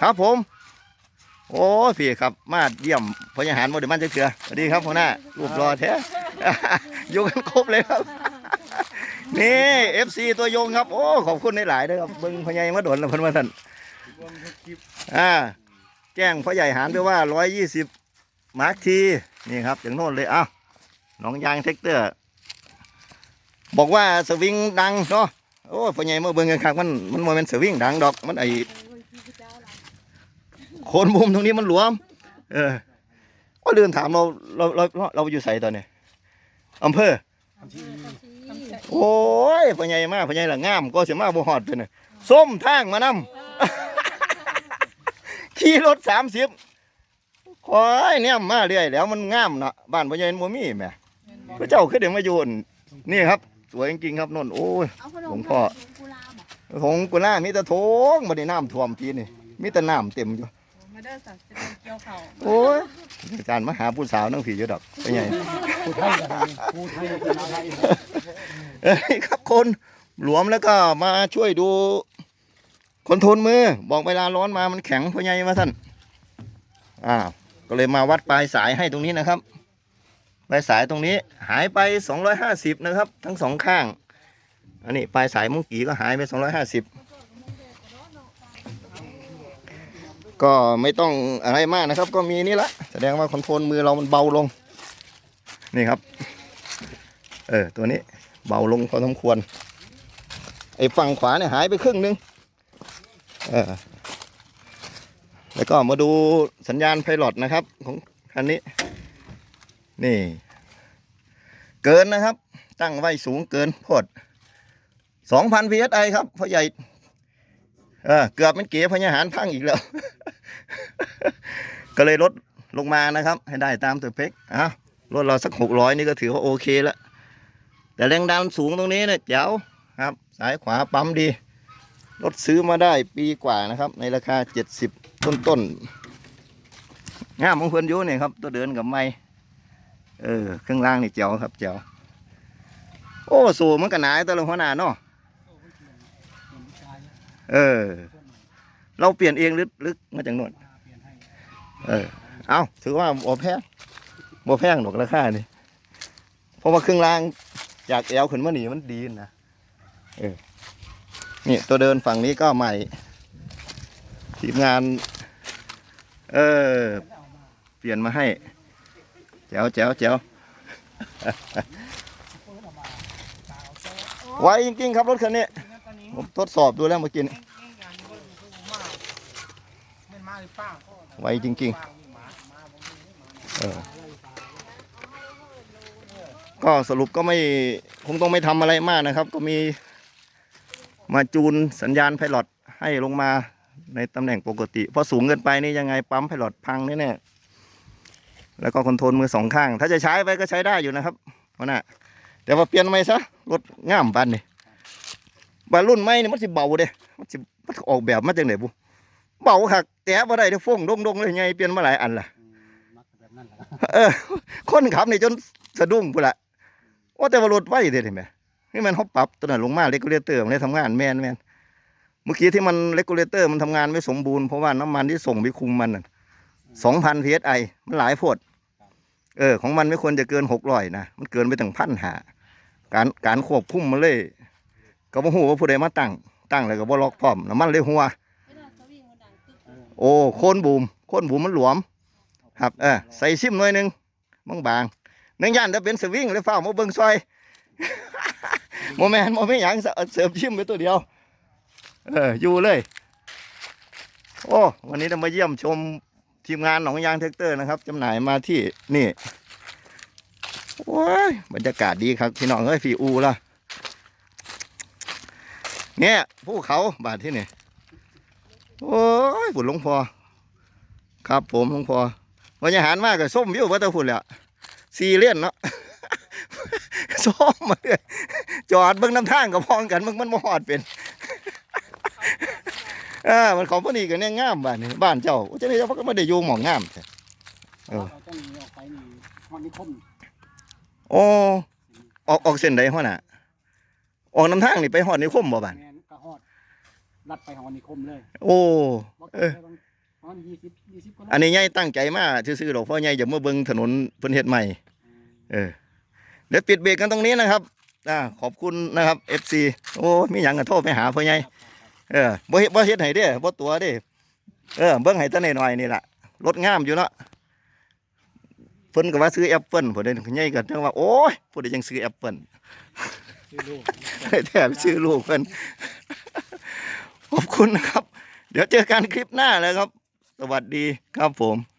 ครับผม โอ้พี่ครับมาเยี่ยมพญาหารโมเดลมันจะเถื่อสวัสดีครับหัวหน้ารูปรอแท้อยู่กันครบเลยครับ นี่เอฟซีตัวยงครับ โอ้ขอบคุณหลายๆด้วยครับเบิ้งพญายมาโดนแล้วเพิ่นว่าท่านอ่า แจ้งพ่อใหญ่หารไปว่าร้อยยี่สิบมาร์คทีนี่ครับอย่างโน้นเลยอ้าวหนองยางเทคเตอร์ บอกว่าสวิงดังเนาะโอ้พ่อใหญ่เมื่อเบิ่งกันครับมันมันโมเมนต์สวิงดังดอกมันไอ คนมุมตรงนี้มันหลวม เออก็ลืมถามเราเราเราเราอยู่ใส่ตอนนี้อำเภอโอ้ยพ่อใหญ่มากพ่อใหญ่ละงาม ก็เสียมาบ่ฮอดเป็นน่ะส้มทางมานำขี่รถสามสิบคอยเนี่ยมาเรื่อยแล้วมันงามเนาะบ้านพ่อใหญ่บ่มีแหม่พระเจ้าคือเดี๋ยวมาโยนนี่ครับ สวยจริงๆครับนนโอ้ยหลวงพ่อหงกุล่ามีแต่โถงบ่ได้น้ำท่วมปีนี่มีแต่น้ำเต็มอยู่ มาเด้อสัตว์จะเป็นเกี่ยวเขาโอ้ยอาจารย์มาหาผู้สาวนั่งผีอยู่ดอกพ่อใหญ่ผู้ไทยก็ได้ผู้ไทยก็เป็นไทยเอ้ยครับคนหลวมแล้วก็มาช่วยดู คนทนมือ บอกเวลาร้อนมามันแข็งพ่อใหญ่มาท่านอ้าวก็เลยมาวัดปลายสายให้ตรงนี้นะครับปลายสายตรงนี้หายไป 250 นะครับ ทั้งสองข้าง อันนี้ปลายสายมุ้งกีก็หายไป 250 ก็ไม่ต้องอะไรมากนะครับ ก็มีนี่ละแสดงว่าคอนโทรลมือเรามันเบาลง นี่ครับ เออตัวนี้เบาลงพอสมควรไอ้ฝั่งขวาเนี่ยหายไปครึ่งหนึงเออแล้วก็มาดูสัญญาณไพลอตนะครับของคันนี้ นี่ เกินนะครับ ตั้งไว้สูงเกินโพดสองพัน psi ครับพ่อใหญ่เออเกือบมันเก๋พญาหารพังอีกแล้ว ก็เลยลดลงมานะครับ ให้ได้ตามตัวเพกอ้าวรถเราสักหกร้อยนี่ก็ถือว่าโอเคแล้วแต่แรงดันสูงตรงนี้เนี่ยแจ๋วครับ สายขวาปั๊มดี รถซื้อมาได้ปีกว่านะครับ ในราคาเจ็ดสิบต้นต้นๆงามของเพื่อนยูเนี่ยครับ ตัวเดินกับไม้เออเครื่องล่างนี่แจ๋วครับแจ๋วโอ้ สูงมันก็หนาตัวลงหัวหน้าเนาะเออ เราเปลี่ยนเองหรือหรือมาจากน่นเออ เอาถือว่าบ่แพงบ่แพงหรอกราคานี่เพราะว่าเครื่องล่างจากแอลขึ้นมาหนีมันดีนะเออนี่ตัวเดินฝั่งนี้ก็ใหม่ ทีมงาน เออ เปลี่ยนมาให้แจ๋วแจ๋วแจ๋วไว้จริงๆครับรถคันนี้ ผมทดสอบดูแล้วเมื่อกี้นี้ มันมาหรือเปล่า ไวจริง ๆ เออ ก็สรุปก็ไม่คงต้องไม่ทำอะไรมากนะครับ ก็มีมาจูนสัญญาณไพลอตให้ลงมาในตำแหน่งปกติ เพราะสูงเกินไปนี่ยังไงปั๊มไพลอตพังแน่ๆแล้วก็คอนโทรลมือสองข้าง ถ้าจะใช้ไปก็ใช้ได้อยู่นะครับเพราะน่ะแต่ว่าเปลี่ยนใหม่ซะรถง่ามปันนี่บารุ่นใหม่นี่มันสิเบาเด้มันสิมันออกแบบมาจากไหนบุ เบาคักแต่บ่ได้เด้อฟงดงๆเลยไงเปลี่ยนมาหลายอันล่ะมักแบบนั้นแหละเออ คนขับนี่จนสะดุ้งพุ่นละว่าแต่ว่ารถไว้เด้เห็นไหมนี่มันเขาปรับตัวนั้นลงมาเลกูเลเตอร์มันได้ทำงานแมนแมนเมื่อกี้ที่มันเลกูเลเตอร์มันทำงานไม่สมบูรณ์เพราะว่าน้ำมันที่ส่งไปคุมมันสองพัน psi มันหลายโพดเออ ของมันไม่ควรจะเกินหกร้อยนะมันเกินไปถึงพันหาการการควบคุมมันเลย ก็บ่ฮู้ว่าผู้ใดมาตั้งตั้งแล้วก็บ่ล็อกพร้อมน้ำมันเลยหัว โอ้โคนบูมโคนบูมมันหลวม ครับเออใส่ซิมหน่อยหนึงบางบางๆนังย่านจะเป็นสวิงเลยเฝ้ามาเบิ่งซอยโมแมนโมไม่หยังเสเสิร์ฟชิมไปตัวเดียว เอออยู่เลย โอ้วันนี้เรามาเยี่ยมชมทีมงานหนองยางแท็กเตอร์นะครับจำหน่ายมาที่นี่โอ้ยบรรยากาศดีครับพี่น้องเอ้ยพี่อูละเนี่ยภูเขาบาดที่นี่ โอ้ยบุญหลวงพอครับผมหลวงพอวันยาหารมากกับส้มวิววัตถุพุ่นแหละซีเลียนเนาะส้มมาเลยจอดเบิ่งน้ำทางกับพองกันมึงมันมหอดเป็นเอ่ามันของพอดีกันเนี่ยงามบ้านนี่บ้านเจ้าเจ้านี่เจ้าก็ไม่ได้อยู่หมองงามแท้เออเราจะหนีออกไปนี่ฮอนนิคมโอ้ออกออกเส้นใดหัวหน่ะออกน้ำทางนี่ไปหอดในคมบ่บ้านแมนก็ฮอด ลัดไปฮอนนิคมเลยโอ้บ่เอเกิอนมันยี่สิบยี่สิบกว่าโลอันนี้ใหญ่ตั้งใจมาซื่อๆดอกเพราะใหญ่จะมาเบิ่งถนนเพิ่นเฮ็ดใหม่ เออเดี๋ยวปิดเบรกกันตรงนี้นะครับอ่าขอบคุณนะครับ FC โอ้มีหยังก็โทรไปหาพ่อใหญ่เออบ่เฮ็ดบ่เฮ็ดให้เด้บ่ตัวเด้เออเบิ่งให้แตะหน่อยๆนี่ล่ะรถงามอยู่เนาะเพิ่นก็ว่าซื้อแอปเปิ้ลพุ่นเด้ใหญ่ก็จังว่าโอ้ยผู้ใดจังซื้อแอปเปิ้ล ซื้อลูกแถมชื่อลูกเพิ่น ขอบคุณนะครับ เดี๋ยวเจอกันคลิปหน้าแล้วครับ สวัสดีครับผม